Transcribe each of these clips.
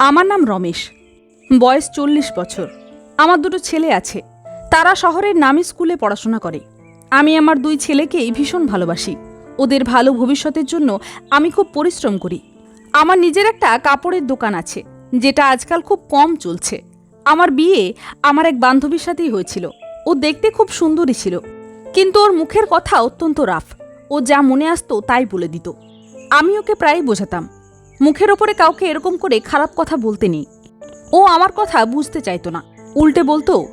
আমার নাম রমেশ। বয়স চল্লিশ বছর। আমার দুটো ছেলে আছে। তারা শহরের নামি স্কুলে পড়াশোনা করে। আমি আমার দুই ছেলেকেই ভীষণ ভালোবাসি। ওদের ভালো ভবিষ্যতের জন্য আমি খুব পরিশ্রম করি। আমার নিজের একটা কাপড়ের দোকান আছে, যেটা আজকাল খুব কম চলছে। আমার বিয়ে আমার এক বান্ধবীর সাথেই হয়েছিল। ও দেখতে খুব সুন্দরী ছিল। কিন্তু ওর মুখের কথা অত্যন্ত রাফ। ও যা মনে আসতো তাই বলে দিত। আমি ওকে প্রায়ই বোঝাতাম। মুখের ওপরে কাউকে এরকম করে খারাপ কথা বলতে নেই। ও আমার কথা বুঝতে চাইতো না। উল্টে বলতো,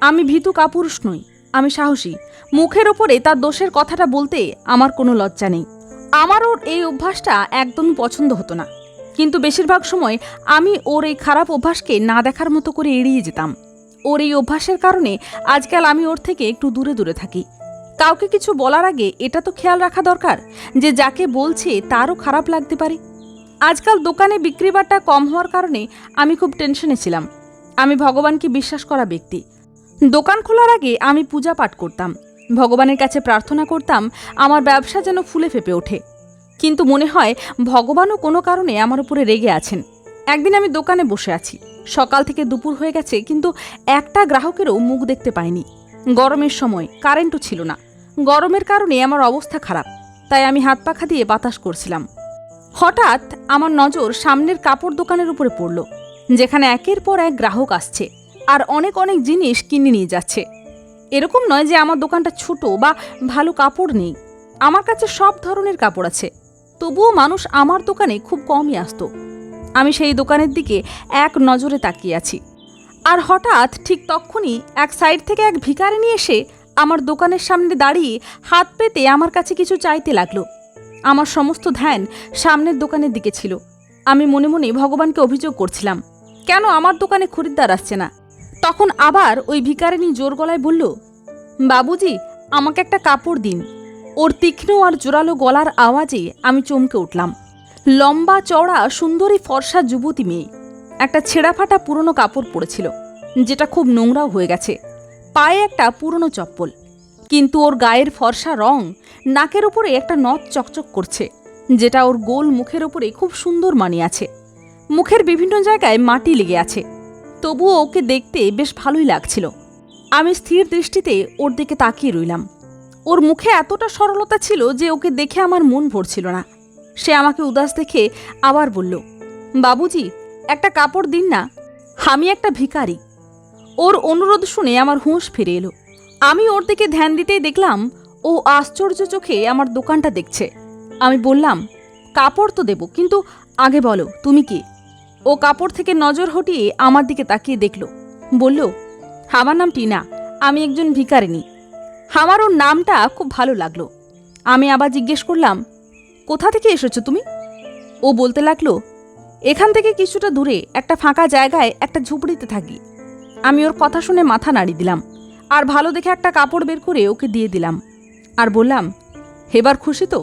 আমি ভীতু কাপুরুষ নই, আমি সাহসী। মুখের ওপরে তার দোষের কথাটা বলতে আমার কোনো লজ্জা নেই। আমার ওর এই অভ্যাসটা একদমই পছন্দ হতো না। কিন্তু বেশিরভাগ সময় আমি ওর এই খারাপ অভ্যাসকে না দেখার মতো করে এড়িয়ে যেতাম। ওর এই অভ্যাসের কারণে আজকাল আমি ওর থেকে একটু দূরে দূরে থাকি। কাউকে কিছু বলার আগে এটা তো খেয়াল রাখা দরকার যে যাকে বলছে তারও খারাপ লাগতে পারে। আজকাল দোকানে বিক্রি বাট্টা কম হওয়ার কারণে আমি খুব টেনশনে ছিলাম। আমি ভগবানকে বিশ্বাস করা ব্যক্তি। দোকান খোলার আগে আমি পূজা পাঠ করতাম। ভগবানের কাছে প্রার্থনা করতাম, আমার ব্যবসা যেন ফুলে ফেপে ওঠে। কিন্তু মনে হয় ভগবানও কোনো কারণে আমার উপরে রেগে আছেন। একদিন আমি দোকানে বসে আছি। সকাল থেকে দুপুর হয়ে গেছে, কিন্তু একটা গ্রাহকেরও মুখ দেখতে পাইনি। গরমের সময়, কারেন্টও ছিল না। গরমের কারণে আমার অবস্থা খারাপ। তাই আমি হাত পাখা দিয়ে বাতাস করছিলাম। হঠাৎ আমার নজর সামনের কাপড় দোকানের উপরে পড়ল, যেখানে একের পর এক গ্রাহক আসছে আর অনেক অনেক জিনিস কিনে নিয়ে যাচ্ছে। এরকম নয় যে আমার দোকানটা ছোট বা ভালো কাপড় নেই। আমার কাছে সব ধরনের কাপড় আছে। তবুও মানুষ আমার দোকানে খুব কমই আসতো। আমি সেই দোকানের দিকে এক নজরে তাকিয়ে আছি। আর হঠাৎ ঠিক তখনই এক সাইড থেকে এক ভিকারে নিয়ে এসে আমার দোকানের সামনে দাঁড়িয়ে হাত পেতে আমার কাছে কিছু চাইতে লাগল। আমার সমস্ত ধ্যান সামনের দোকানের দিকে ছিল। আমি মনে মনে ভগবানকে অভিযোগ করছিলাম, কেন আমার দোকানে খরিদ্দার আসছে না? তখন আবার ওই ভিকারিনী জোর গলায় বলল, বাবুজি, আমাকে একটা কাপড় দিন। ওর তীক্ষ্ণ আর জোরালো গলার আওয়াজে আমি চমকে উঠলাম। লম্বা, চওড়া, সুন্দরী, ফর্সা যুবতী মেয়ে। একটা ছেঁড়া ফাটা পুরনো কাপড় পরেছিল, যেটা খুব নোংরাও হয়ে গেছে। পায়ে একটা পুরনো চপ্পল। কিন্তু ওর গায়ের ফর্সা রং নাকের উপরে একটা নথ চকচক করছে, যেটা ওর গোল মুখের উপরে খুব সুন্দর মানিয়ে আছে। মুখের বিভিন্ন জায়গায় মাটি লেগে আছে। তবুও ওকে দেখতে বেশ ভালোই লাগছিল। আমি স্থির দৃষ্টিতে ওর দিকে তাকিয়ে রইলাম। ওর মুখে এতটা সরলতা ছিল যে ওকে দেখে আমার মন ভরছিল না। সে আমাকে উদাস দেখে আবার বলল, বাবুজি, একটা কাপড় দিন না, আমি একটা ভিখারি। ওর অনুরোধ শুনে আমার হুঁশ ফিরে এলো। আমি ওর দিকে ধ্যান দিতেই দেখলাম ও আশ্চর্য চোখে আমার দোকানটা দেখছে। আমি বললাম, কাপড় তো দেব, কিন্তু আগে বলো, তুমি কি? ও কাপড় থেকে নজর হটিয়ে আমার দিকে তাকিয়ে দেখল। বলল, আমার নাম টিনা, আমি একজন ভিকারিনী আমার ওর নামটা খুব ভালো লাগল। আমি আবার জিজ্ঞেস করলাম, কোথা থেকে এসেছ তুমি? ও বলতে লাগল, এখান থেকে কিছুটা দূরে, একটা ফাঁকা জায়গায় একটা ঝুপড়িতে থাকি। আমি ওর কথা শুনে মাথা নাড়ি দিলাম। আর ভালো দেখে একটা কাপড় বের করে ওকে দিয়ে দিলাম। আর বললাম হেবার খুশি তো?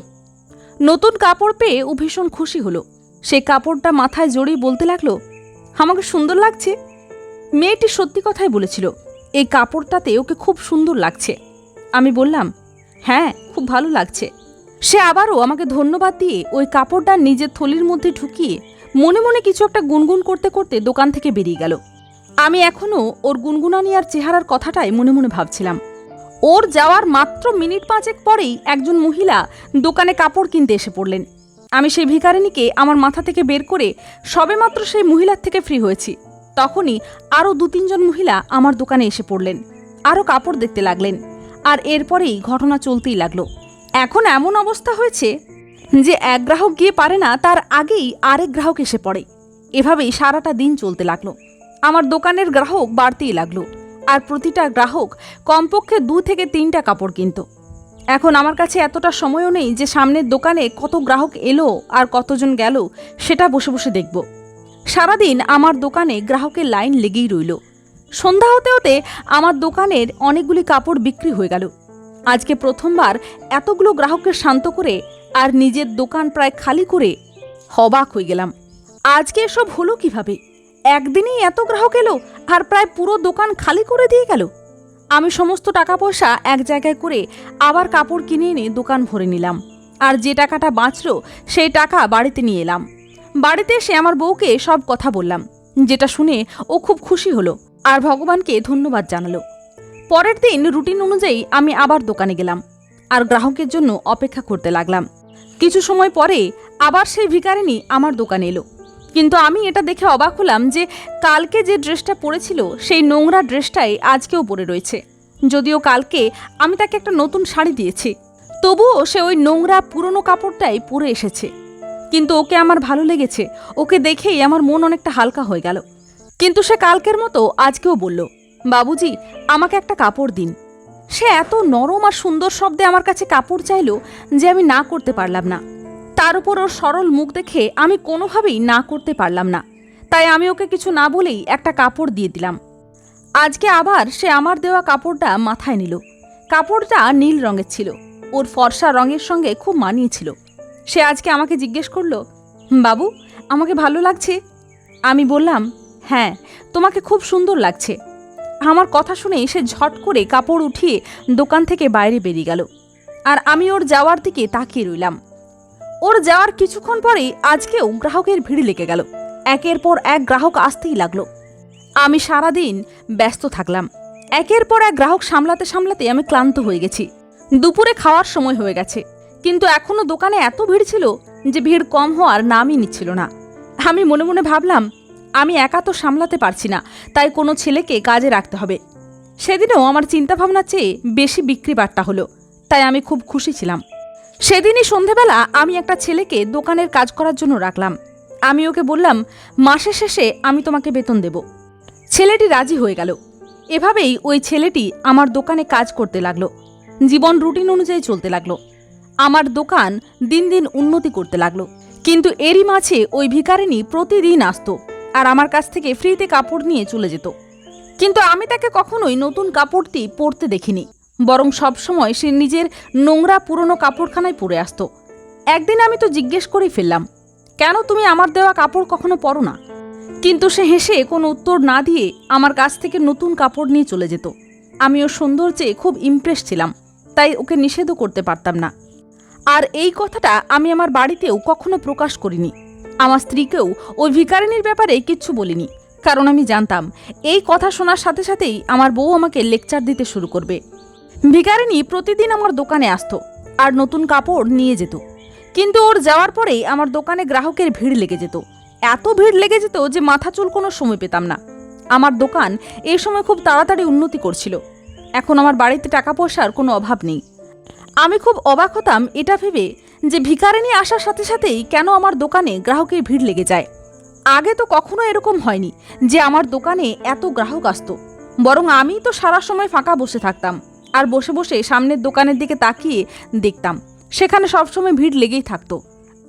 নতুন কাপড় পেয়ে ও ভীষণ খুশি হলো। সে কাপড়টা মাথায় জড়িয়ে বলতে লাগল, আমাকে সুন্দর লাগছে। মেয়েটি সত্যি কথাই বলেছিল, এই কাপড়টাতে ওকে খুব সুন্দর লাগছে। আমি বললাম হ্যাঁ খুব ভালো লাগছে। সে আবারও আমাকে ধন্যবাদ দিয়ে ওই কাপড়টা নিজের থলির মধ্যে ঢুকিয়ে মনে মনে কিছু একটা গুনগুন করতে করতে দোকান থেকে বেরিয়ে গেল। আমি এখনও ওর গুনগুনানি আর চেহারার কথাটাই মনে মনে ভাবছিলাম। ওর যাওয়ার মাত্র মিনিট পাঁচেক পরেই একজন মহিলা দোকানে কাপড় কিনতে এসে পড়লেন। আমি সেই ভিকারিনীকে আমার মাথা থেকে বের করে সবেমাত্র সেই মহিলার থেকে ফ্রি হয়েছি। তখনই আরও দু তিনজন মহিলা আমার দোকানে এসে পড়লেন, আরও কাপড় দেখতে লাগলেন, আর এরপরেই ঘটনা চলতেই লাগল। এখন এমন অবস্থা হয়েছে যে এক গ্রাহক গিয়ে পারে না, তার আগেই আরেক গ্রাহক এসে পড়ে। এভাবেই সারাটা দিন চলতে লাগল। আমার দোকানের গ্রাহক বাড়তেই লাগল। আর প্রতিটা গ্রাহক কমপক্ষে দু থেকে তিনটা কাপড় কিনত। এখন আমার কাছে এতটা সময়ও নেই যে সামনের দোকানে কত গ্রাহক এলো আর কতজন গেল, সেটা বসে বসে দেখব। সারাদিন আমার দোকানে গ্রাহকের লাইন লেগেই রইল। সন্ধ্যা হতে হতে আমার দোকানের অনেকগুলি কাপড় বিক্রি হয়ে গেল। আজকে প্রথমবার এতগুলো গ্রাহককে শান্ত করে আর নিজের দোকান প্রায় খালি করে হবাক হয়ে গেলাম। আজকে এসব হলো কীভাবে? একদিনেই এত গ্রাহক এলো আর প্রায় পুরো দোকান খালি করে দিয়ে গেল। আমি সমস্ত টাকা পয়সা এক জায়গায় করে আবার কাপড় কিনে এনে দোকান ভরে নিলাম। আর যে টাকাটা বাঁচলো, সেই টাকা বাড়িতে নিয়ে এলাম। বাড়িতে এসে আমার বউকে সব কথা বললাম, যেটা শুনে ও খুব খুশি হলো আর ভগবানকে ধন্যবাদ জানালো। পরের দিন রুটিন অনুযায়ী আমি আবার দোকানে গেলাম আর গ্রাহকের জন্য অপেক্ষা করতে লাগলাম। কিছু সময় পরে আবার সেই ভিকারিনী আমার দোকানে এলো। কিন্তু আমি এটা দেখে অবাক হলাম যে কালকে যে ড্রেসটা পরেছিল, সেই নোংরা ড্রেসটাই আজকেও পরে রয়েছে। যদিও কালকে আমি তাকে একটা নতুন শাড়ি দিয়েছি, তবুও সে ওই নোংরা পুরনো কাপড়টাই পরে এসেছে। কিন্তু ওকে আমার ভালো লেগেছে, ওকে দেখেই আমার মন অনেকটা হালকা হয়ে গেল। কিন্তু সে কালকের মতো আজকেও বলল, বাবুজি, আমাকে একটা কাপড় দিন। সে এত নরম আর সুন্দর শব্দে আমার কাছে কাপড় চাইলো যে আমি না করতে পারলাম না। তার উপর ওর সরল মুখ দেখে আমি কোনোভাবেই না করতে পারলাম না। তাই আমি ওকে কিছু না বলেই একটা কাপড় দিয়ে দিলাম। আজকে আবার সে আমার দেওয়া কাপড়টা মাথায় নিল। কাপড়টা নীল রঙের ছিল। ওর ফর্সা রঙের সঙ্গে খুব মানিয়েছিল। সে আজকে আমাকে জিজ্ঞেস করল, বাবু, আমাকে ভালো লাগছে? আমি বললাম হ্যাঁ তোমাকে খুব সুন্দর লাগছে। আমার কথা শুনে সে ঝট করে কাপড় উঠিয়ে দোকান থেকে বাইরে বেরিয়ে গেল। আর আমি ওর যাওয়ার দিকে তাকিয়ে রইলাম। ওর যাওয়ার কিছুক্ষণ পরেই আজকেও গ্রাহকের ভিড় লেগে গেল। একের পর এক গ্রাহক আসতেই লাগল। আমি সারাদিন ব্যস্ত থাকলাম। একের পর এক গ্রাহক সামলাতে সামলাতে আমি ক্লান্ত হয়ে গেছি। দুপুরে খাওয়ার সময় হয়ে গেছে। কিন্তু এখনও দোকানে এত ভিড় ছিল যে ভিড় কম হওয়ার নামই নিচ্ছিল না। আমি মনে মনে ভাবলাম, আমি একা তো সামলাতে পারছি না, তাই কোনো ছেলেকে কাজে রাখতে হবে। সেদিনও আমার চিন্তাভাবনার চেয়ে বেশি বিক্রি বাট্টা হলো, তাই আমি খুব খুশি ছিলাম। সেদিনই সন্ধেবেলা আমি একটা ছেলেকে দোকানের কাজ করার জন্য রাখলাম। আমি ওকে বললাম, মাসের শেষে আমি তোমাকে বেতন দেব। ছেলেটি রাজি হয়ে গেল। এভাবেই ওই ছেলেটি আমার দোকানে কাজ করতে লাগল। জীবন রুটিন অনুযায়ী চলতে লাগল। আমার দোকান দিন দিন উন্নতি করতে লাগল। কিন্তু এরই মাঝে ওই ভিকারিনী প্রতিদিন আসতো আর আমার কাছ থেকে ফ্রিতে কাপড় নিয়ে চলে যেত। কিন্তু আমি তাকে কখনোই নতুন কাপড়টি পরতে দেখিনি। বরং সবসময় সে নিজের নোংরা পুরনো কাপড়খানায় পরে আসতো। একদিন আমি তো জিজ্ঞেস করেই ফেললাম, কেন তুমি আমার দেওয়া কাপড় কখনো পরো না? কিন্তু সে হেসে কোনো উত্তর না দিয়ে আমার কাছ থেকে নতুন কাপড় নিয়ে চলে যেত। আমি ওর সৌন্দর্যে খুব ইমপ্রেস ছিলাম, তাই ওকে নিষেধও করতে পারতাম না। আর এই কথাটা আমি আমার বাড়িতেও কখনো প্রকাশ করিনি। আমার স্ত্রীকেও ওই ভিকারিনীর ব্যাপারে কিচ্ছু বলিনি, কারণ আমি জানতাম, এই কথা শোনার সাথে সাথেই আমার বউ আমাকে লেকচার দিতে শুরু করবে। ভিকারিনী প্রতিদিন আমার দোকানে আসতো আর নতুন কাপড় নিয়ে যেত। কিন্তু ওর যাওয়ার পরেই আমার দোকানে গ্রাহকের ভিড় লেগে যেত। এত ভিড় লেগে যেত যে মাথা চুল কোনো সময় পেতাম না। আমার দোকান এই সময় খুব তাড়াতাড়ি উন্নতি করছিল। এখন আমার বাড়িতে টাকা পয়সার কোনো অভাব নেই। আমি খুব অবাক হতাম এটা ভেবে যে ভিকারিনী আসার সাথে সাথেই কেন আমার দোকানে গ্রাহকের ভিড় লেগে যায়। আগে তো কখনো এরকম হয়নি যে আমার দোকানে এত গ্রাহক আসতো। বরং আমি তো সারা সময় ফাঁকা বসে থাকতাম। আর বসে বসে সামনের দোকানের দিকে তাকিয়ে দেখতাম। সেখানে সবসময় ভিড় লেগেই থাকতো।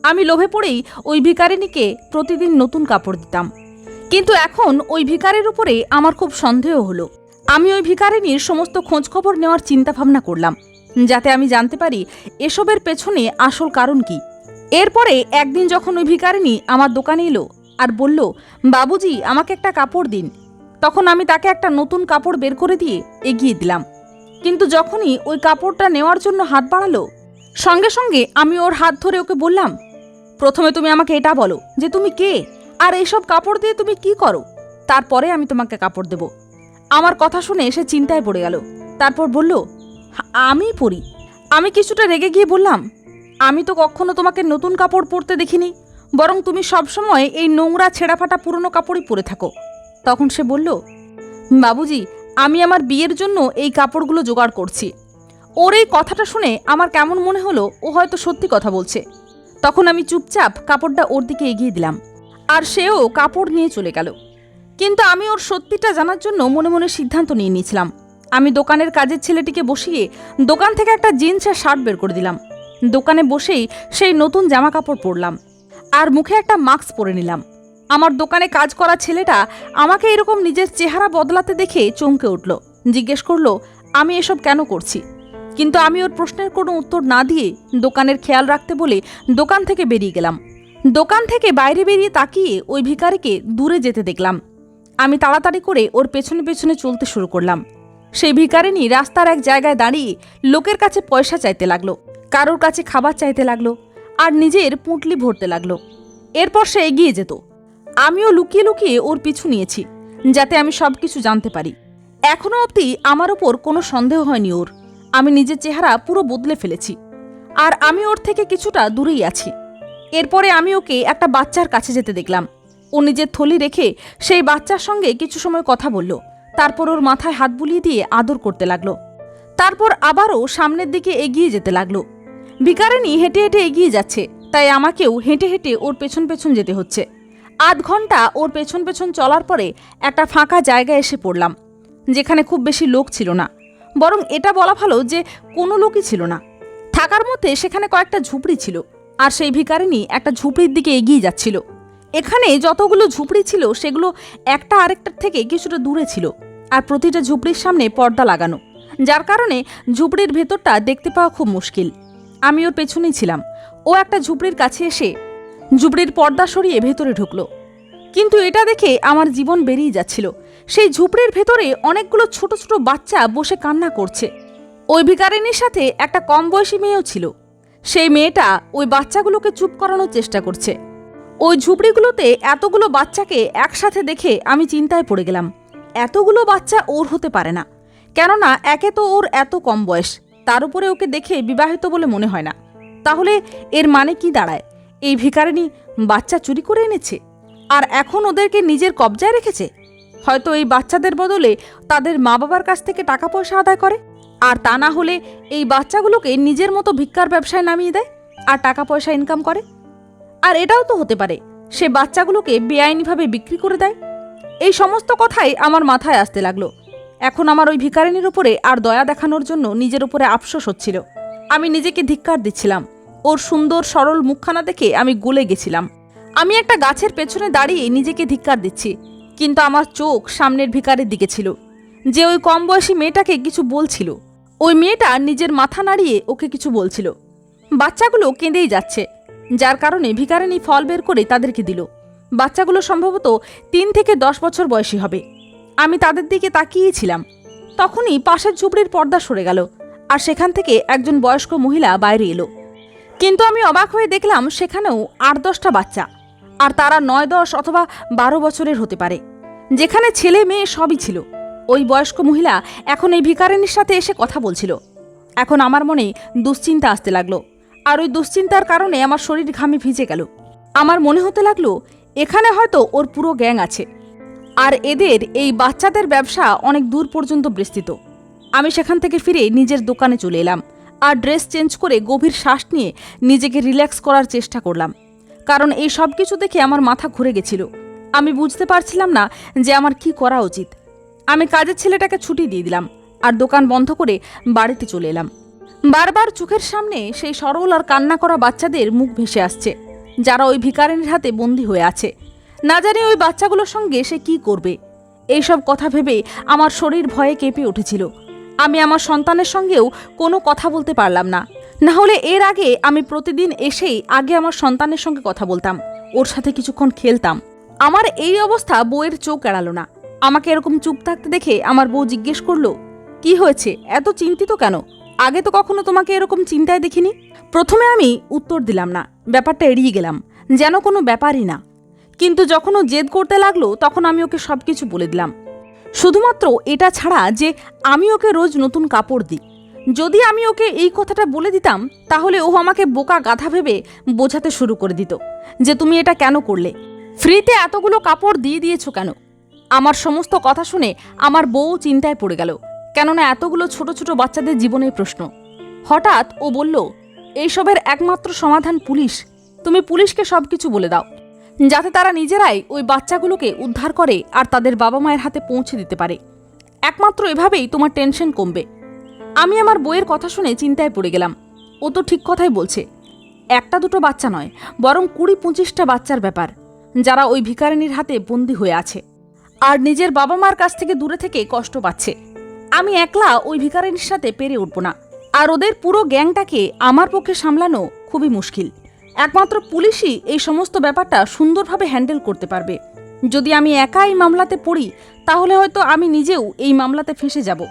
আমি লোভে পড়েই ওই ভিকারিনীকে প্রতিদিন নতুন কাপড় দিতাম। কিন্তু এখন ওই ভিকারির উপরে আমার খুব সন্দেহ হলো। আমি ওই ভিকারিনীর সমস্ত খোঁজখবর নেওয়ার চিন্তা ভাবনা করলাম, যাতে আমি জানতে পারি এসবের পেছনে আসল কারণ কি। এরপরে একদিন যখন ওই ভিকারিনী আমার দোকানে এলো আর বলল, বাবুজি, আমাকে একটা কাপড় দিন। তখন আমি তাকে একটা নতুন কাপড় বের করে দিয়ে এগিয়ে দিলাম। কিন্তু যখনই ওই কাপড়টা নেওয়ার জন্য হাত বাড়ালো, সঙ্গে সঙ্গে আমি ওর হাত ধরে ওকে বললাম, প্রথমে তুমি আমাকে এটা বলো যে তুমি কে, আর এইসব কাপড় দিয়ে তুমি কি করো? তারপরে আমি তোমাকে কাপড় দেব। আমার কথা শুনে সে চিন্তায় পড়ে গেল। তারপর বলল, আমি পরি। আমি কিছুটা রেগে গিয়ে বললাম, আমি তো কখনো তোমাকে নতুন কাপড় পরতে দেখিনি, বরং তুমি সবসময় এই নোংরা ছেঁড়াফাটা পুরনো কাপড়ই পরে থাকো। তখন সে বলল, বাবুজি আমি আমার বিয়ের জন্য এই কাপড়গুলো জোগাড় করছি। ওর এই কথাটা শুনে আমার কেমন মনে হলো, ও হয়তো সত্যি কথা বলছে। তখন আমি চুপচাপ কাপড়টা ওর দিকে এগিয়ে দিলাম, আর সেও কাপড় নিয়ে চলে গেল। কিন্তু আমি ওর সত্যিটা জানার জন্য মনে মনে সিদ্ধান্ত নিয়ে নিয়েছিলাম। আমি দোকানের কাজের ছেলেটিকে বসিয়ে দোকান থেকে একটা জিন্সের শার্ট বের করে দিলাম। দোকানে বসেই সেই নতুন জামা কাপড় পরলাম, আর মুখে একটা মাস্ক পরে নিলাম। আমার দোকানে কাজ করা ছেলেটা আমাকে এরকম নিজের চেহারা বদলাতে দেখে চমকে উঠল। জিজ্ঞেস করল, আমি এসব কেন করছি? কিন্তু আমি ওর প্রশ্নের কোনো উত্তর না দিয়ে দোকানের খেয়াল রাখতে বলে দোকান থেকে বেরিয়ে গেলাম। দোকান থেকে বাইরে বেরিয়ে তাকিয়ে ওই ভিখারিকে দূরে যেতে দেখলাম। আমি তাড়াতাড়ি করে ওর পেছনে পেছনে চলতে শুরু করলাম। সেই ভিখারিনী রাস্তার এক জায়গায় দাঁড়িয়ে লোকের কাছে পয়সা চাইতে লাগল, কারোর কাছে খাবার চাইতে লাগল, আর নিজের পুঁটলি ভরতে লাগল। এরপর সে এগিয়ে যেত। আমিও লুকিয়ে লুকিয়ে ওর পিছু নিয়েছি, যাতে আমি সব কিছু জানতে পারি। এখনও অবধি আমার ওপর কোনো সন্দেহ হয়নি ওর। আমি নিজের চেহারা পুরো বদলে ফেলেছি। আর আমি ওর থেকে কিছুটা দূরেই আছি। এরপরে আমি ওকে একটা বাচ্চার কাছে যেতে দেখলাম। ও নিজের থলি রেখে সেই বাচ্চার সঙ্গে কিছু সময় কথা বলল। তারপর ওর মাথায় হাত বুলিয়ে দিয়ে আদর করতে লাগল। তারপর আবারও সামনের দিকে এগিয়ে যেতে লাগল। ভিকারিনী হেঁটে হেঁটে এগিয়ে যাচ্ছে, তাই আমাকেও হেঁটে হেঁটে ওর পেছন পেছন যেতে হচ্ছে। আধ ঘণ্টা ওর পেছন পেছন চলার পরে একটা ফাঁকা জায়গায় এসে পড়লাম, যেখানে খুব বেশি লোক ছিল না। বরং এটা বলা ভালো যে কোনো লোকই ছিল না। থাকার মধ্যে সেখানে কয়েকটা ঝুপড়ি ছিল আর সেই ভিকারিনী একটা ঝুপড়ির দিকে এগিয়ে যাচ্ছিল। এখানে যতগুলো ঝুপড়ি ছিল সেগুলো একটা আরেকটার থেকে কিছুটা দূরে ছিল আর প্রতিটা ঝুপড়ির সামনে পর্দা লাগানো, যার কারণে ঝুপড়ির ভেতরটা দেখতে পাওয়া খুব মুশকিল। আমি ওর পেছনেই ছিলাম। ও একটা ঝুপড়ির কাছে এসে ঝুপড়ির পর্দা সরিয়ে ভেতরে ঢুকলো। কিন্তু এটা দেখে আমার জীবন বেরিয়ে যাচ্ছিল। সেই ঝুপড়ির ভেতরে অনেকগুলো ছোট ছোট বাচ্চা বসে কান্না করছে। ওই ভিকারিনীর সাথে একটা কম বয়সী মেয়েও ছিল। সেই মেয়েটা ওই বাচ্চাগুলোকে চুপ করানোর চেষ্টা করছে। ওই ঝুপড়িগুলোতে এতগুলো বাচ্চাকে একসাথে দেখে আমি চিন্তায় পড়ে গেলাম। এতগুলো বাচ্চা ওর হতে পারে না। কেননা একে তো ওর এত কম বয়স, তার উপরে ওকে দেখে বিবাহিত বলে মনে হয় না। তাহলে এর মানে কি দাঁড়ায়? এই ভিকারিনী বাচ্চা চুরি করে এনেছে আর এখন ওদেরকে নিজের কবজায় রেখেছে। হয়তো এই বাচ্চাদের বদলে তাদের মা বাবার কাছ থেকে টাকা পয়সা আদায় করে। আর তা না হলে এই বাচ্চাগুলোকে নিজের মতো ভিক্ষার ব্যবসায় নামিয়ে দেয় আর টাকা পয়সা ইনকাম করে। আর এটাও তো হতে পারে, সে বাচ্চাগুলোকে বেআইনিভাবে বিক্রি করে দেয়। এই সমস্ত কথাই আমার মাথায় আসতে লাগল। এখন আমার ওই ভিকারিনীর উপরে আর দয়া দেখানোর জন্য নিজের উপরে আফসোস হচ্ছিল। আমি নিজেকে ধিক্কার দিচ্ছিলাম। ওর সুন্দর, সরল মুখখানা দেখে আমি গলে গেছিলাম। আমি একটা গাছের পেছনে দাঁড়িয়ে নিজেকে ধিক্কার দিচ্ছি, কিন্তু আমার চোখ সামনের ভিকারের দিকে ছিল। যে ওই কম বয়সী মেয়েটাকে কিছু বলছিল, ওই মেয়েটা নিজের মাথা নাড়িয়ে ওকে কিছু বলছিল। বাচ্চাগুলো কেঁদেই যাচ্ছে, যার কারণে ভিকারিনী ফল বের করে তাদেরকে দিল। বাচ্চাগুলো সম্ভবত তিন থেকে দশ বছর বয়সী হবে। আমি তাদের দিকে তাকিয়েই ছিলাম। তখনই পাশের ঝুপড়ির পর্দা সরে গেল, আর সেখান থেকে একজন বয়স্ক মহিলা বাইরে এলো। কিন্তু আমি অবাক হয়ে দেখলাম সেখানেও আট দশটা বাচ্চা। আর তারা নয় দশ অথবা বারো বছরের হতে পারে। যেখানে ছেলে মেয়ে সবই ছিল। ওই বয়স্ক মহিলা এখন এই ভিকারিনীর সাথে এসে কথা বলছিল। এখন আমার মনে দুশ্চিন্তা আসতে লাগল। আর ওই দুশ্চিন্তার কারণে আমার শরীর ঘামে ভিজে গেল। আমার মনে হতে লাগল, এখানে হয়তো ওর পুরো গ্যাং আছে। আর এদের এই বাচ্চাদের ব্যবসা অনেক দূর পর্যন্ত বিস্তৃত। আমি সেখান থেকে ফিরে নিজের দোকানে চলে এলাম। আর ড্রেস চেঞ্জ করে গভীর শ্বাস নিয়ে নিজেকে রিল্যাক্স করার চেষ্টা করলাম। কারণ এই সব কিছু দেখে আমার মাথা ঘুরে গেছিল। আমি বুঝতে পারছিলাম না যে আমার কি করা উচিত। আমি কাজের ছেলেটাকে ছুটি দিয়ে দিলাম আর দোকান বন্ধ করে বাড়িতে চলে এলাম। বারবার চোখের সামনে সেই সরল আর কান্না করা বাচ্চাদের মুখ ভেসে আসছে, যারা ওই ভিকারিনীর হাতে বন্দী হয়ে আছে। না জানি ওই বাচ্চাগুলোর সঙ্গে সে কি করবে। এইসব কথা ভেবে আমার শরীর ভয়ে কেঁপে উঠেছিল। আমি আমার সন্তানের সঙ্গেও কোনো কথা বলতে পারলাম না। না হলে এর আগে আমি প্রতিদিন এসেই আগে আমার সন্তানের সঙ্গে কথা বলতাম। ওর সাথে কিছুক্ষণ খেলতাম। আমার এই অবস্থা বউয়ের চোখ এড়ালো না। আমাকে এরকম চুপ থাকতে দেখে আমার বউ জিজ্ঞেস করল, কি হয়েছে? এত চিন্তিত কেন? আগে তো কখনো তোমাকে এরকম চিন্তায় দেখিনি? প্রথমে আমি উত্তর দিলাম না। ব্যাপারটা এড়িয়ে গেলাম, যেন কোনো ব্যাপারই না। কিন্তু যখন ও জেদ করতে লাগল, তখন আমি ওকে সব কিছু বলে দিলাম। শুধুমাত্র এটা ছাড়া যে আমি ওকে রোজ নতুন কাপড় দিই। যদি আমি ওকে এই কথাটা বলে দিতাম, তাহলে ও আমাকে বোকা গাধা ভেবে বোঝাতে শুরু করে দিত যে তুমি এটা কেন করলে। ফ্রিতে এতগুলো কাপড় দিয়ে দিয়েছ কেন? আমার সমস্ত কথা শুনে আমার বউ চিন্তায় পড়ে গেল, কেননা এতগুলো ছোট ছোট বাচ্চাদের জীবনের প্রশ্ন। হঠাৎ ও বলল, এইসবের একমাত্র সমাধান পুলিশ। তুমি পুলিশকে সব কিছু বলে দাও। যাতে তারা নিজেরাই ওই বাচ্চাগুলোকে উদ্ধার করে আর তাদের বাবা মায়ের হাতে পৌঁছে দিতে পারে। একমাত্র এভাবেই তোমার টেনশন কমবে। আমি আমার বইয়ের কথা শুনে চিন্তায় পড়ে গেলাম। ও তো ঠিক কথাই বলছে। একটা দুটো বাচ্চা নয়, বরং কুড়ি পঁচিশটা বাচ্চার ব্যাপার, যারা ওই ভিকারিনীর হাতে বন্দী হয়ে আছে। আর নিজের বাবা মার কাছ থেকে দূরে থেকে কষ্ট পাচ্ছে। আমি একলা ওই ভিকারিনীর সাথে পেরে উঠব না। আর ওদের পুরো গ্যাংটাকে আমার পক্ষে সামলানো খুবই মুশকিল। একমাত্র পুলিশই এই সমস্ত ব্যাপারটা সুন্দরভাবে হ্যান্ডেল করতে পারবে। যদি আমি একা এই মামলাতে পড়ি, তাহলে হয়তো আমি নিজেও এই মামলাতে ফেঁসে যাব।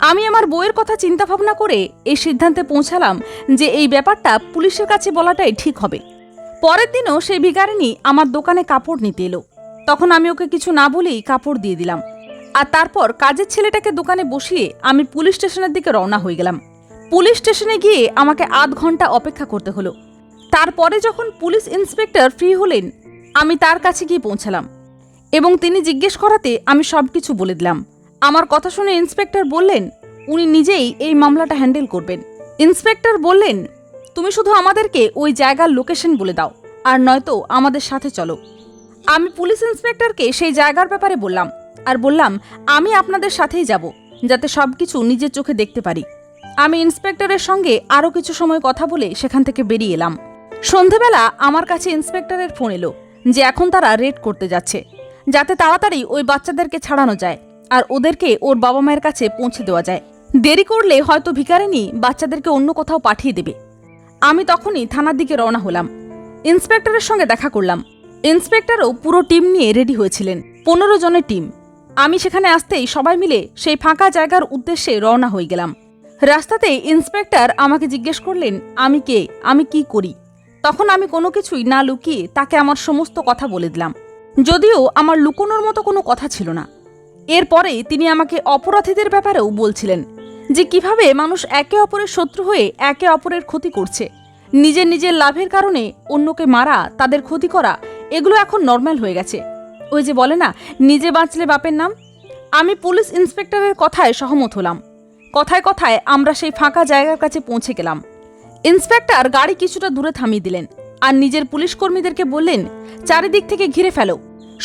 আমি আমার বইয়ের কথা চিন্তা ভাবনা করে এই সিদ্ধান্তে পৌঁছালাম যে এই ব্যাপারটা পুলিশের কাছে বলাটাই ঠিক হবে। পরের দিনও সেই ভিকারিনী আমার দোকানে কাপড় নিতে এলো। তখন আমি ওকে কিছু না বলেই কাপড় দিয়ে দিলাম। আর তারপর কাজের ছেলেটাকে দোকানে বসিয়ে আমি পুলিশ স্টেশনের দিকে রওনা হয়ে গেলাম। পুলিশ স্টেশনে গিয়ে আমাকে আধ ঘণ্টা অপেক্ষা করতে হলো। তারপরে যখন পুলিশ ইন্সপেক্টর ফ্রি হলেন, আমি তার কাছে গিয়ে পৌঁছালাম এবং তিনি জিজ্ঞেস করাতে আমি সব কিছু বলে দিলাম। আমার কথা শুনে ইন্সপেক্টর বললেন, উনি নিজেই এই মামলাটা হ্যান্ডেল করবেন। ইন্সপেক্টর বললেন, তুমি শুধু আমাদেরকে ওই জায়গার লোকেশন বলে দাও, আর নয়তো আমাদের সাথে চলো। আমি পুলিশ ইন্সপেক্টরকে সেই জায়গার ব্যাপারে বললাম, আর বললাম, আমি আপনাদের সাথেই যাব, যাতে সব কিছু নিজের চোখে দেখতে পারি। আমি ইন্সপেক্টরের সঙ্গে আরও কিছু সময় কথা বলে সেখান থেকে বেরিয়ে এলাম। সন্ধেবেলা আমার কাছে ইন্সপেক্টরের ফোন এলো যে এখন তারা রেড করতে যাচ্ছে, যাতে তাড়াতাড়ি ওই বাচ্চাদেরকে ছাড়ানো যায় আর ওদেরকে ওর বাবা মায়ের কাছে পৌঁছে দেওয়া যায়। দেরি করলে হয়তো ভিকারিনী বাচ্চাদেরকে অন্য কোথাও পাঠিয়ে দেবে। আমি তখনই থানার দিকে রওনা হলাম। ইন্সপেক্টরের সঙ্গে দেখা করলাম। ইন্সপেক্টরও পুরো টিম নিয়ে রেডি হয়েছিলেন, পনেরো জনের টিম। আমি সেখানে আসতেই সবাই মিলে সেই ফাঁকা জায়গার উদ্দেশ্যে রওনা হয়ে গেলাম। রাস্তাতে ইন্সপেক্টর আমাকে জিজ্ঞেস করলেন, আমি কে? আমি কি করি? তখন আমি কোনো কিছুই না লুকিয়ে তাকে আমার সমস্ত কথা বলে দিলাম। যদিও আমার লুকোনোর মতো কোনো কথা ছিল না। এরপরে তিনি আমাকে অপরাধীদের ব্যাপারেও বলছিলেন যে কীভাবে মানুষ একে অপরের শত্রু হয়ে একে অপরের ক্ষতি করছে, নিজের নিজের লাভের কারণে অন্যকে মারা, তাদের ক্ষতি করা, এগুলো এখন নর্মাল হয়ে গেছে। ওই যে বলে না, নিজে বাঁচলে বাপের নাম? আমি পুলিশ ইন্সপেক্টরের কথায় সহমত হলাম। কথায় কথায় আমরা সেই ফাঁকা জায়গার কাছে পৌঁছে গেলাম। ইন্সপেক্টর গাড়ি কিছুটা দূরে থামিয়ে দিলেন আর নিজের পুলিশ কর্মীদেরকে বললেন, চারিদিক থেকে ঘিরে ফেলো।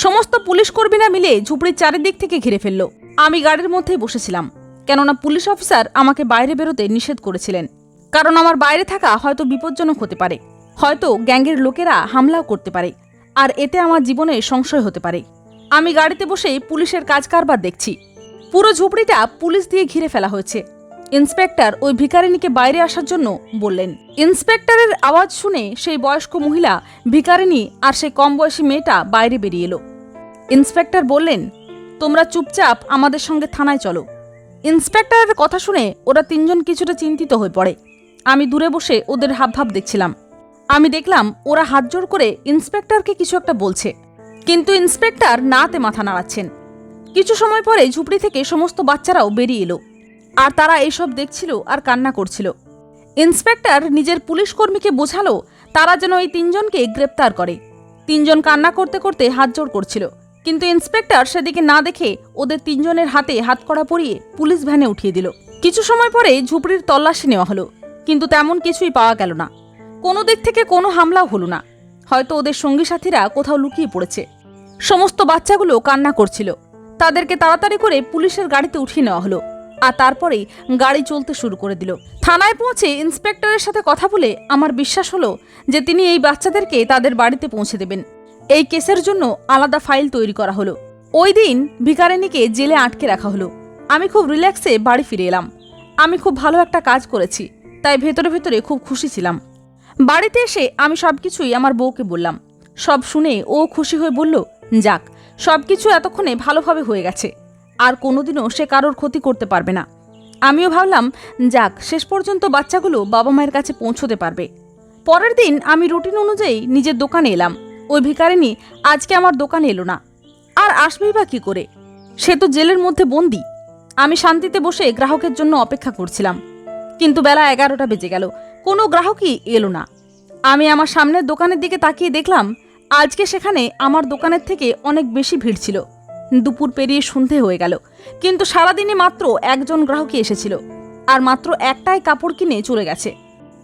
সমস্ত পুলিশ কর্মীরা মিলে ঝুপড়ির চারিদিক থেকে ঘিরে ফেলল। আমি গাড়ির মধ্যেই বসেছিলাম, কেননা পুলিশ অফিসার আমাকে বাইরে বেরোতে নিষেধ করেছিলেন, কারণ আমার বাইরে থাকা হয়তো বিপজ্জনক হতে পারে, হয়তো গ্যাংয়ের লোকেরা হামলাও করতে পারে, আর এতে আমার জীবনে সংশয় হতে পারে। আমি গাড়িতে বসেই পুলিশের কাজ কারবার দেখছি। পুরো ঝুপড়িটা পুলিশ দিয়ে ঘিরে ফেলা হয়েছে। ইন্সপেক্টর ওই ভিকারিনীকে বাইরে আসার জন্য বললেন। ইন্সপেক্টরের আওয়াজ শুনে সেই বয়স্ক মহিলা ভিকারিনী আর সেই কম বয়সী মেয়েটা বাইরে বেরিয়ে এলো। ইন্সপেক্টর বললেন, তোমরা চুপচাপ আমাদের সঙ্গে থানায় চলো। ইন্সপেক্টরের কথা শুনে ওরা তিনজন কিছুটা চিন্তিত হয়ে পড়ে। আমি দূরে বসে ওদের হাবভাব দেখছিলাম। আমি দেখলাম ওরা হাত জোর করে ইন্সপেক্টরকে কিছু একটা বলছে। কিন্তু ইন্সপেক্টর নাতে মাথা নাড়াচ্ছেন। কিছু সময় পরে ঝুপড়ি থেকে সমস্ত বাচ্চারাও বেরিয়ে এলো। আর তারা এইসব দেখছিল আর কান্না করছিল। ইন্সপেক্টর নিজের পুলিশ কর্মীকে বোঝালো, তারা যেন এই তিনজনকে গ্রেপ্তার করে। তিনজন কান্না করতে করতে হাত জোড় করছিল, কিন্তু ইন্সপেক্টর সেদিকে না দেখে ওদের তিনজনের হাতে হাতকড়া পরিয়ে পুলিশ ভ্যানে উঠিয়ে দিল। কিছু সময় পরে ঝুপড়ির তল্লাশি নেওয়া হলো, কিন্তু তেমন কিছুই পাওয়া গেল না। কোনো দিক থেকে কোনো হামলাও হলো না। হয়তো ওদের সঙ্গী সাথীরা কোথাও লুকিয়ে পড়েছে। সমস্ত বাচ্চাগুলো কান্না করছিল। তাদেরকে তাড়াতাড়ি করে পুলিশের গাড়িতে উঠিয়ে নেওয়া হলো। আর তারপরেই গাড়ি চলতে শুরু করে দিল। থানায় পৌঁছে ইন্সপেক্টরের সাথে কথা বলে আমার বিশ্বাস হলো যে তিনি এই বাচ্চাদেরকে তাদের বাড়িতে পৌঁছে দেবেন। এই কেসের জন্য আলাদা ফাইল তৈরি করা হলো। ওই দিন ভিকারিনীকে জেলে আটকে রাখা হলো। আমি খুব রিল্যাক্সে বাড়ি ফিরে এলাম। আমি খুব ভালো একটা কাজ করেছি, তাই ভেতরে ভেতরে খুব খুশি ছিলাম। বাড়িতে এসে আমি সব কিছুই আমার বউকে বললাম। সব শুনে ও খুশি হয়ে বলল, যাক সব কিছু এতক্ষণে ভালোভাবে হয়ে গেছে। আর কোনোদিনও সে কারোর ক্ষতি করতে পারবে না। আমিও ভাবলাম, যাক, শেষ পর্যন্ত বাচ্চাগুলো বাবা মায়ের কাছে পৌঁছতে পারবে। পরের দিন আমি রুটিন অনুযায়ী নিজের দোকানে এলাম। ওই ভিকারিনী আজকে আমার দোকানে এলো না। আর আসবেই বা কী করে? সে তো জেলের মধ্যে বন্দি। আমি শান্তিতে বসে গ্রাহকের জন্য অপেক্ষা করছিলাম। কিন্তু বেলা এগারোটা বেজে গেল। কোনো গ্রাহকই এলো না। আমি আমার সামনের দোকানের দিকে তাকিয়ে দেখলাম, আজকে সেখানে আমার দোকানের থেকে অনেক বেশি ভিড় ছিল। দুপুর পেরিয়ে সন্ধে হয়ে গেল। কিন্তু সারাদিনে মাত্র একজন গ্রাহকই এসেছিল আর মাত্র একটাই কাপড় কিনে চলে গেছে।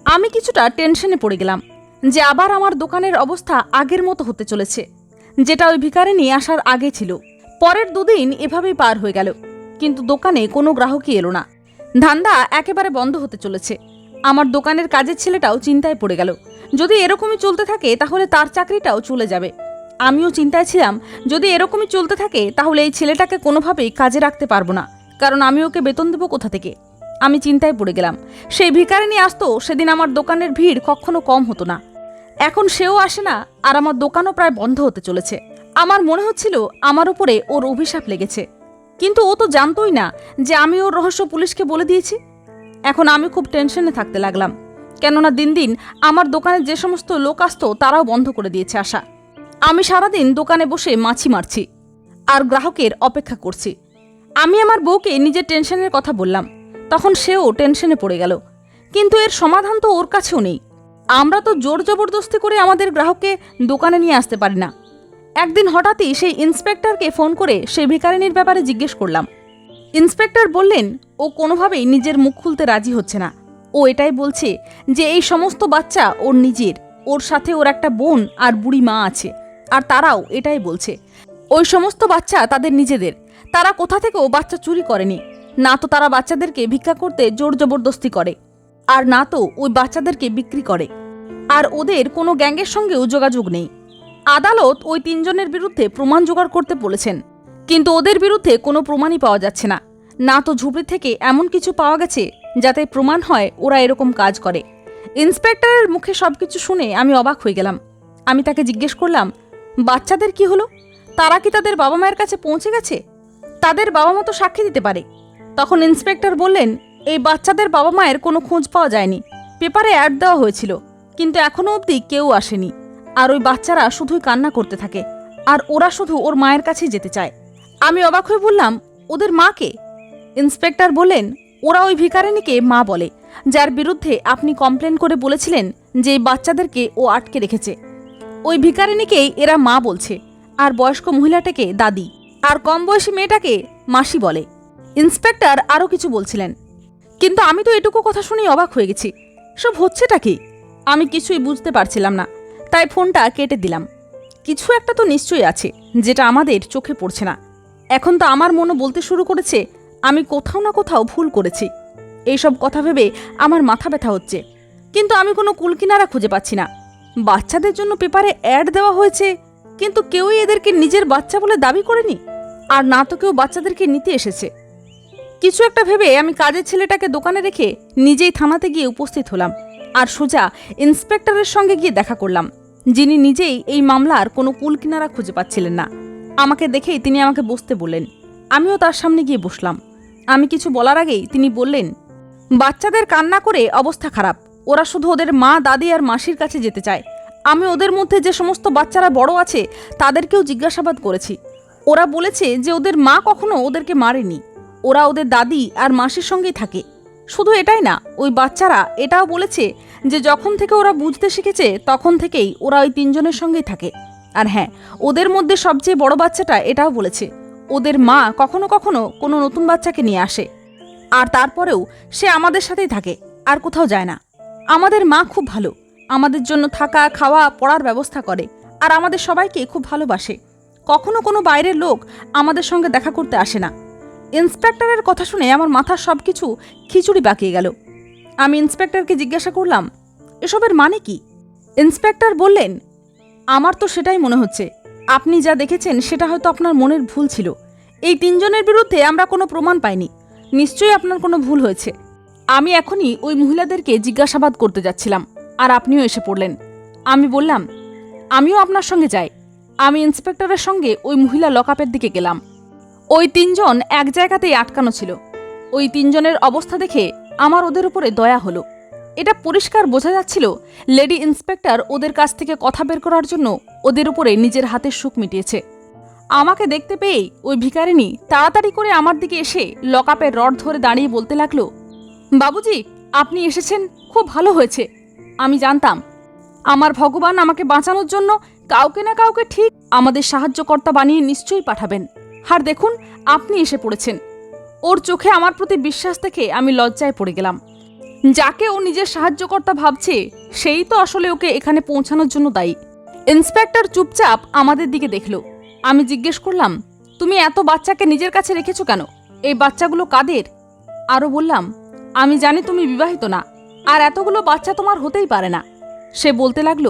আমি কিছুটা টেনশনে পড়ে গেলাম যে আবার আমার দোকানের অবস্থা আগের মতো হতে চলেছে, যেটা ওই ভিকারে নিয়ে আসার আগে ছিল। পরের দুদিন এভাবেই পার হয়ে গেল, কিন্তু দোকানে কোনো গ্রাহকই এলো না। ধান্দা একেবারে বন্ধ হতে চলেছে। আমার দোকানের কাজের ছেলেটাও চিন্তায় পড়ে গেল, যদি এরকমই চলতে থাকে তাহলে তার চাকরিটাও চলে যাবে। আমিও চিন্তায় ছিলাম, যদি এরকমই চলতে থাকে, তাহলে এই ছেলেটাকে কোনোভাবেই কাজে রাখতে পারব না, কারণ আমি ওকে বেতন দেবো কোথা থেকে? আমি চিন্তায় পড়ে গেলাম। সেই ভিকারিনী আসতো, সেদিন আমার দোকানের ভিড় কখনো কম হতো না। এখন সেও আসে না, আর আমার দোকানও প্রায় বন্ধ হতে চলেছে। আমার মনে হচ্ছিল আমার উপরে ওর অভিশাপ লেগেছে। কিন্তু ও তো জানতোই না যে আমি ওর রহস্য পুলিশকে বলে দিয়েছি। এখন আমি খুব টেনশনে থাকতে লাগলাম। কেননা দিন দিন আমার দোকানে যে সমস্ত লোক আসতো, তারাও বন্ধ করে দিয়েছে আসা আমি সারাদিন দোকানে বসে মাছি মারছি আর গ্রাহকের অপেক্ষা করছি। আমি আমার বউকে নিজের টেনশনের কথা বললাম। তখন সেও টেনশনে পড়ে গেল। কিন্তু এর সমাধান তো ওর কাছেও নেই। আমরা তো জোর জবরদস্তি করে আমাদের গ্রাহককে দোকানে নিয়ে আসতে পারি না। একদিন হঠাৎই সেই ইন্সপেক্টরকে ফোন করে সেই ভিকারিনীর ব্যাপারে জিজ্ঞেস করলাম। ইন্সপেক্টর বললেন, ও কোনোভাবেই নিজের মুখ খুলতে রাজি হচ্ছে না। ও এটাই বলছে যে এই সমস্ত বাচ্চা ওর নিজের। ওর সাথে ওর একটা বোন আর বুড়ি মা আছে। আর তারাও এটাই বলছে। ওই সমস্ত বাচ্চা তাদের নিজেদের। তারা কোথা থেকেও বাচ্চা চুরি করেনি। না তো তারা বাচ্চাদেরকে ভিক্ষা করতে জোর জবরদস্তি করে। আর না তো ওই বাচ্চাদেরকে বিক্রি করে। আর ওদের কোনো গ্যাংয়ের সঙ্গেও যোগাযোগ নেই। আদালত ওই তিনজনের বিরুদ্ধে প্রমাণ জোগাড় করতে বলেছেন। কিন্তু ওদের বিরুদ্ধে কোনো প্রমাণই পাওয়া যাচ্ছে না। না তো ঝুপড়ি থেকে এমন কিছু পাওয়া গেছে যাতে প্রমাণ হয় ওরা এরকম কাজ করে। ইন্সপেক্টরের মুখে সবকিছু শুনে আমি অবাক হয়ে গেলাম। আমি তাকে জিজ্ঞেস করলাম বাচ্চাদের কি হলো? তারা কি তাদের বাবা মায়ের কাছে পৌঁছে গেছে? তাদের বাবা মা তো সাক্ষী দিতে পারে। তখন ইন্সপেক্টর বললেন, এই বাচ্চাদের বাবা মায়ের কোনো খোঁজ পাওয়া যায়নি। পেপারে অ্যাড দেওয়া হয়েছিল, কিন্তু এখনও অবধি কেউ আসেনি। আর ওই বাচ্চারা শুধুই কান্না করতে থাকে, আর ওরা শুধু ওর মায়ের কাছেই যেতে চায়। আমি অবাক হয়ে বললাম, ওদের মাকে ইন্সপেক্টর বললেন, ওরা ওই ভিকারিনীকে মা বলে, যার বিরুদ্ধে আপনি কমপ্লেন করে বলেছিলেন যে বাচ্চাদেরকে ও আটকে রেখেছে। ওই ভিকারিনীকেই এরা মা বলছে, আর বয়স্ক মহিলাটাকে দাদি, আর কম বয়সী মেয়েটাকে মাসি বলে। ইন্সপেক্টর আরও কিছু বলছিলেন। কিন্তু আমি তো এটুকু কথা শুনেই অবাক হয়ে গেছি। সব হচ্ছেটা কি? আমি কিছুই বুঝতে পারছিলাম না, তাই ফোনটা কেটে দিলাম। কিছু একটা তো নিশ্চয়ই আছে, যেটা আমাদের চোখে পড়ছে না। এখন তো আমার মনও বলতে শুরু করেছে, আমি কোথাও না কোথাও ভুল করেছি। এইসব কথা ভেবে আমার মাথা ব্যথা হচ্ছে। কিন্তু আমি কোনো কুলকিনারা খুঁজে পাচ্ছি না। বাচ্চাদের জন্য পেপারে অ্যাড দেওয়া হয়েছে, কিন্তু কেউই এদেরকে নিজের বাচ্চা বলে দাবি করেনি। আর না তো কেউ বাচ্চাদেরকে নিতে এসেছে। কিছু একটা ভেবে আমি কাজের ছেলেটাকে দোকানে রেখে নিজেই থানাতে গিয়ে উপস্থিত হলাম আর সোজা ইন্সপেক্টরের সঙ্গে গিয়ে দেখা করলাম, যিনি নিজেই এই মামলার কোনো কুল কিনারা খুঁজে পাচ্ছিলেন না। আমাকে দেখেই তিনি আমাকে বসতে বললেন। আমিও তার সামনে গিয়ে বসলাম। আমি কিছু বলার আগেই তিনি বললেন, বাচ্চাদের কান্না করে অবস্থা খারাপ। ওরা শুধু ওদের মা, দাদি আর মাসির কাছে যেতে চায়। আমি ওদের মধ্যে যে সমস্ত বাচ্চারা বড় আছে, তাদেরকেও জিজ্ঞাসাবাদ করেছি। ওরা বলেছে যে ওদের মা কখনো ওদেরকে মারেনি। ওরা ওদের দাদি আর মাসির সঙ্গেই থাকে। শুধু এটাই না, ওই বাচ্চারা এটাও বলেছে যে যখন থেকে ওরা বুঝতে শিখেছে, তখন থেকেই ওরা ওই তিনজনের সঙ্গেই থাকে। আর হ্যাঁ ওদের মধ্যে সবচেয়ে বড় বাচ্চাটা এটাও বলেছে, ওদের মা কখনো কখনো কোনো নতুন বাচ্চাকে নিয়ে আসে। আর তারপরেও সে আমাদের সাথেই থাকে, আর কোথাও যায় না। আমাদের মা খুব ভালো। আমাদের জন্য থাকা, খাওয়া, পড়ার ব্যবস্থা করে। আর আমাদের সবাইকে খুব ভালোবাসে। কখনো কোনো বাইরের লোক আমাদের সঙ্গে দেখা করতে আসে না। ইন্সপেক্টরের কথা শুনে আমার মাথার সব কিছু খিচুড়ি বাকিয়ে গেল। আমি ইন্সপেক্টরকে জিজ্ঞাসা করলাম, এসবের মানে কি? ইন্সপেক্টর বললেন, আমার তো সেটাই মনে হচ্ছে। আপনি যা দেখেছেন সেটা হয়তো আপনার মনের ভুল ছিল। এই তিনজনের বিরুদ্ধে আমরা কোনো প্রমাণ পাইনি। নিশ্চয়ই আপনার কোনো ভুল হয়েছে। আমি এখনই ওই মহিলাদেরকে জিজ্ঞাসাবাদ করতে যাচ্ছিলাম, আর আপনিও এসে পড়লেন। আমি বললাম, আমিও আপনার সঙ্গে যাই। আমি ইন্সপেক্টরের সঙ্গে ওই মহিলা লকআপের দিকে গেলাম। ওই তিনজন এক জায়গাতেই আটকানো ছিল। ওই তিনজনের অবস্থা দেখে আমার ওদের উপরে দয়া হলো। এটা পরিষ্কার বোঝা যাচ্ছিল লেডি ইন্সপেক্টর ওদের কাছ থেকে কথা বের করার জন্য ওদের উপরে নিজের হাতের সুখ মিটিয়েছে। আমাকে দেখতে পেয়েই ওই ভিখারিনী তাড়াতাড়ি করে আমার দিকে এসে লকআপের রড ধরে দাঁড়িয়ে বলতে লাগল বাবুজি, আপনি এসেছেন, খুব ভালো হয়েছে। আমি জানতাম। আমার ভগবান আমাকে বাঁচানোর জন্য কাউকে না কাউকে ঠিক আমাদের সাহায্যকর্তা বানিয়ে নিশ্চয়ই পাঠাবেন। আর দেখুন, আপনি এসে পড়েছেন। ওর চোখে আমার প্রতি বিশ্বাস দেখে আমি লজ্জায় পড়ে গেলাম। যাকে ও নিজের সাহায্যকর্তা ভাবছে, সেই তো আসলে ওকে এখানে পৌঁছানোর জন্য দায়ী। ইন্সপেক্টর চুপচাপ আমাদের দিকে দেখল। আমি জিজ্ঞেস করলাম, তুমি এত বাচ্চাকে নিজের কাছে রেখেছো কেন? এই বাচ্চাগুলো কাদের? আরও বললাম আমি জানি তুমি বিবাহিত না, আর এতগুলো বাচ্চা তোমার হতেই পারে না। সে বলতে লাগল,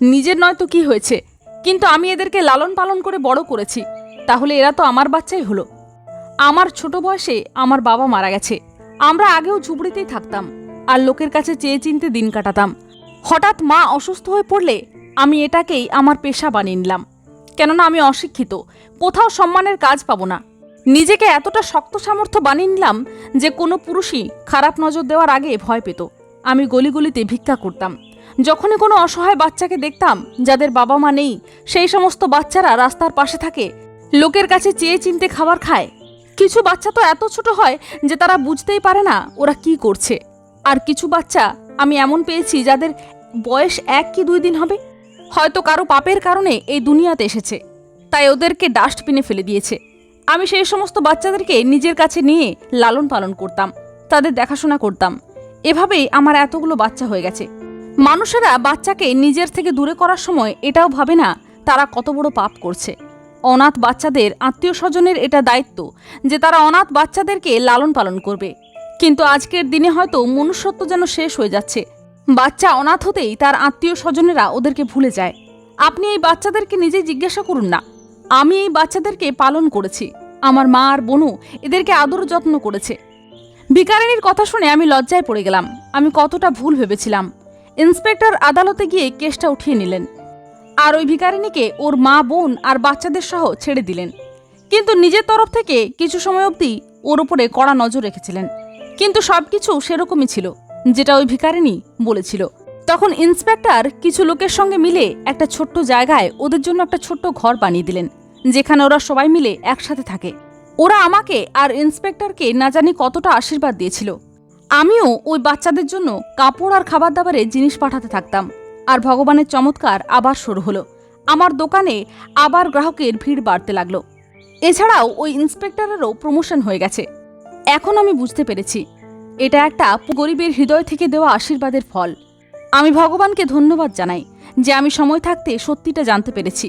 নিজের নয় তো কি হয়েছে? কিন্তু আমি এদেরকে লালন পালন করে বড় করেছি, তাহলে এরা তো আমার বাচ্চাই হলো। আমার ছোট বয়সে আমার বাবা মারা গেছে, আমরা আগেও ঝুপড়িতেই থাকতাম, আর লোকের কাছে চেয়ে চিনতে দিন কাটাতাম। হঠাৎ মা অসুস্থ হয়ে পড়লে আমি এটাকেই আমার পেশা বানিয়ে নিলাম। কেননা আমি অশিক্ষিত, কোথাও সম্মানের কাজ পাবো না। নিজেকে এতটা শক্ত সামর্থ্য বানিয়ে নিলাম যে কোনো পুরুষই খারাপ নজর দেওয়ার আগে ভয় পেত। আমি গলিগলিতে ভিক্ষা করতাম। যখনই কোনো অসহায় বাচ্চাকে দেখতাম, যাদের বাবা মা নেই, সেই সমস্ত বাচ্চারা রাস্তার পাশে থাকে, লোকের কাছে চেয়ে চিনতে খাবার খায়। কিছু বাচ্চা তো এত ছোট হয় যে তারা বুঝতেই পারে না ওরা কি করছে। আর কিছু বাচ্চা আমি এমন পেয়েছি যাদের বয়স এক কি দুই দিন হবে? হয়তো কারও পাপের কারণে এই দুনিয়াতে এসেছে। তাই ওদেরকে ডাস্টবিনে ফেলে দিয়েছে। আমি সেই সমস্ত বাচ্চাদেরকে নিজের কাছে নিয়ে লালন পালন করতাম, তাদের দেখাশোনা করতাম। এভাবেই আমার এতগুলো বাচ্চা হয়ে গেছে। মানুষেরা বাচ্চাকে নিজের থেকে দূরে করার সময় এটাও ভাবে না, তারা কত বড় পাপ করছে। অনাথ বাচ্চাদের আত্মীয় স্বজনের এটা দায়িত্ব যে তারা অনাথ বাচ্চাদেরকে লালন পালন করবে। কিন্তু আজকের দিনে হয়তো মনুষ্যত্ব যেন শেষ হয়ে যাচ্ছে। বাচ্চা অনাথ হতেই তার আত্মীয় স্বজনেরা ওদেরকে ভুলে যায়। আপনি এই বাচ্চাদেরকে নিজেই জিজ্ঞাসা করুন না। আমি এই বাচ্চাদেরকে পালন করেছি। আমার মা আর বোনও এদেরকে আদর যত্ন করেছে। ভিকারিনীর কথা শুনে আমি লজ্জায় পড়ে গেলাম। আমি কতটা ভুল ভেবেছিলাম। ইন্সপেক্টর আদালতে গিয়ে কেসটা উঠিয়ে নিলেন। আর ওই ভিকারিনীকে ওর মা, বোন আর বাচ্চাদের সহ ছেড়ে দিলেন। কিন্তু নিজের তরফ থেকে কিছু সময় অবধি ওর উপরে কড়া নজর রেখেছিলেন। কিন্তু সব কিছু সেরকমই ছিল, যেটা ওই ভিকারিনী বলেছিল। তখন ইন্সপেক্টর কিছু লোকের সঙ্গে মিলে একটা ছোট্ট জায়গায় ওদের জন্য একটা ছোট্ট ঘর বানিয়ে দিলেন, যেখানে ওরা সবাই মিলে একসাথে থাকে। ওরা আমাকে আর ইন্সপেক্টরকে না জানি কতটা আশীর্বাদ দিয়েছিল। আমিও ওই বাচ্চাদের জন্য কাপড় আর খাবার দাবারে জিনিস পাঠাতে থাকতাম আর ভগবানের চমৎকার আবার শুরু হলো। আমার দোকানে আবার গ্রাহকের ভিড় বাড়তে লাগল। এছাড়াও ওই ইন্সপেক্টরেরও প্রমোশন হয়ে গেছে। এখন আমি বুঝতে পেরেছি, এটা একটা গরিবের হৃদয় থেকে দেওয়া আশীর্বাদের ফল। আমি ভগবানকে ধন্যবাদ জানাই যে আমি সময় থাকতে সত্যিটা জানতে পেরেছি।